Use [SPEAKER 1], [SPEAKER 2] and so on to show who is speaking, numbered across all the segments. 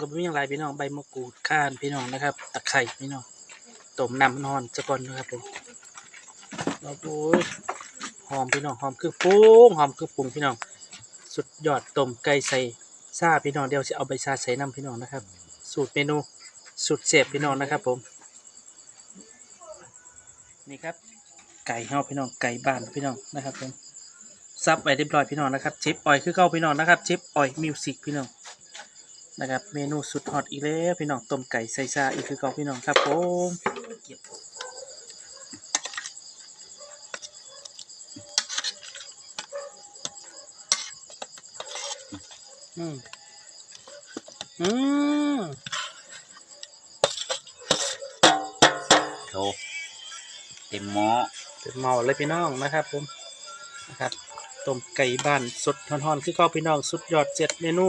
[SPEAKER 1] กับมีอย่างไรพี่น้องใบมะกรูดข่านพี่น้องนะครับ ตะไคร้พี่น้องต้มน้ำนอนจะก่อนนะครับผมแล้วโอ้ยหอมพี่น้องหอมเครื่องปรุงหอมเครื่องปรุงพี่น้อง สุดยอดต้มไก่ใส่ซาพี่น้องเดี๋ยวจะเอาใบซาใส่น้ำพี่น้องนะครับ สูตรเมนูสุดเสียบพี่น้องนะครับผม นี่ครับไก่เฮาพี่น้องไก่บ้านพี่น้องนะครับผม ซับไว้เรียบร้อยพี่น้องนะครับชิปออยคือเข้าพี่น้องนะครับชิปออยมิวสิกพี่น้องนะครับเมนูสุดฮอตอีกแล้วพี่น้องต้มไก่ใส่ซาอีกคือเก่าพี่น้องครับผมอืมอืม
[SPEAKER 2] โชว์เต็มหม้อ
[SPEAKER 1] เป็นเมาเลยพี่น้องนะครับผมนะครับ ต้มไก่บ้านสดทอนๆคือเกาพี่น้องสุดยอดเจ็ดเมนู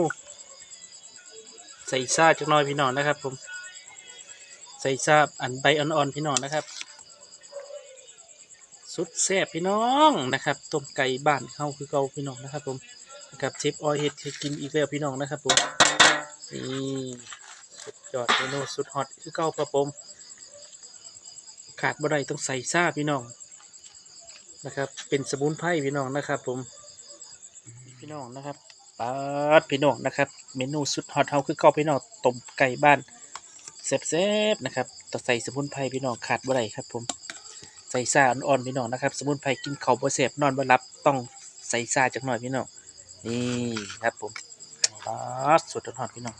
[SPEAKER 1] ใส่ซาจักน่อยพี่น้องนะครับผม ใส่ซาอันใบอ่อนๆพี่น้องนะครับ สุดแซ่บพี่น้องนะครับต้มไก่บ้านเข้าคือเกาพี่น้องนะครับผมนะครับเชฟออยเฮ็ดกินอีกแล้วพี่น้องนะครับผมนี่สุดยอดเมนูสุดฮอตคือเกาครับผมขาดบ่ได้ต้องใส่ซาพี่น้อง นะครับ เป็นสมุนไพรพี่น้องนะครับ ผม พี่น้องนะครับปาดพี่น้องนะครับ เมนูสุดฮอตเฮาคือเก่าพี่น้องต้มไก่บ้านแซ่บๆนะครับต้อใส่สมุนไพรพี่น้องขาดบ่ได้ครับ ผม ใส่ซาอ่อนๆพี่น้องนะครับ สมุนไพรกินข้าวบ่แซ่บนอนบ่หลับต้องใส่ซาจักหน่อยพี่น้องนี่ครับผมปาดสุดฮอตพี่น้อง